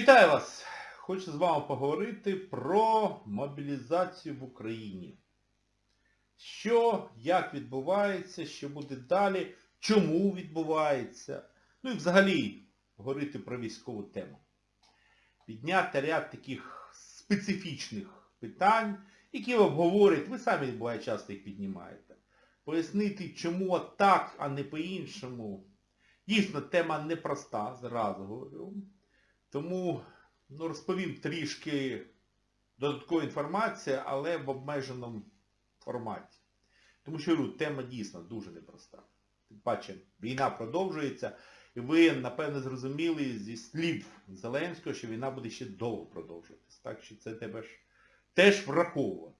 Вітаю вас! Хочу з вами поговорити про мобілізацію в Україні. Що, як відбувається, що буде далі, чому відбувається. Ну і взагалі говорити про військову тему. Підняти ряд таких специфічних питань, які ви обговорюєте, ви самі буває часто їх піднімаєте. Пояснити, чому так, а не по-іншому. Дійсно, тема непроста, зразу говорю. Тому ну, розповім трішки додаткової інформації, але в обмеженому форматі. Тому що говорю, тема дійсно дуже непроста. Тим паче, війна продовжується, і ви, напевне, зрозуміли зі слів Зеленського, що війна буде ще довго продовжуватись. Так що це тебе ж теж враховувати.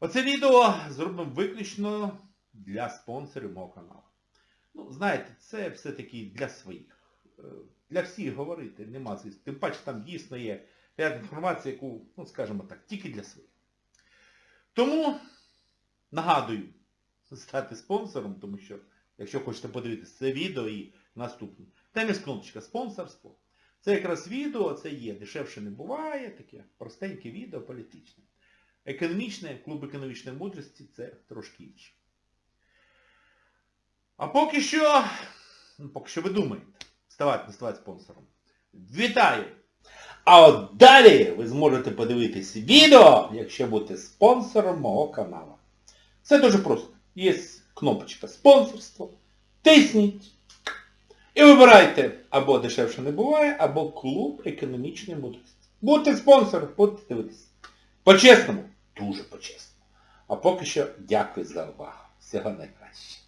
Оце відео зробимо виключно для спонсорів мого каналу. Ну, знаєте, це все-таки для своїх. Е, Для всіх говорити нема звісно. Тим паче там дійсно є ряд інформації, яку, ну скажімо так, тільки для своїх. Тому нагадую стати спонсором, тому що, якщо хочете подивитися це відео і наступне, там є кнопочка спонсорство. Це якраз відео, це є, дешевше не буває, таке простеньке відео політичне. Економічне, клуб економічної мудрості це трошки інше. А поки що, ну, поки що ви думаєте, ставати, не ставати спонсором. Вітаю! А от далі ви зможете подивитись відео, якщо будете спонсором мого каналу. Це дуже просто. Є кнопочка спонсорство. Тисніть. І вибирайте або дешевше не буває, або клуб економічної мудрості. Будьте спонсором, будете дивитися. По-чесному, дуже по-чесному. А поки що дякую за увагу. Всього найкраще.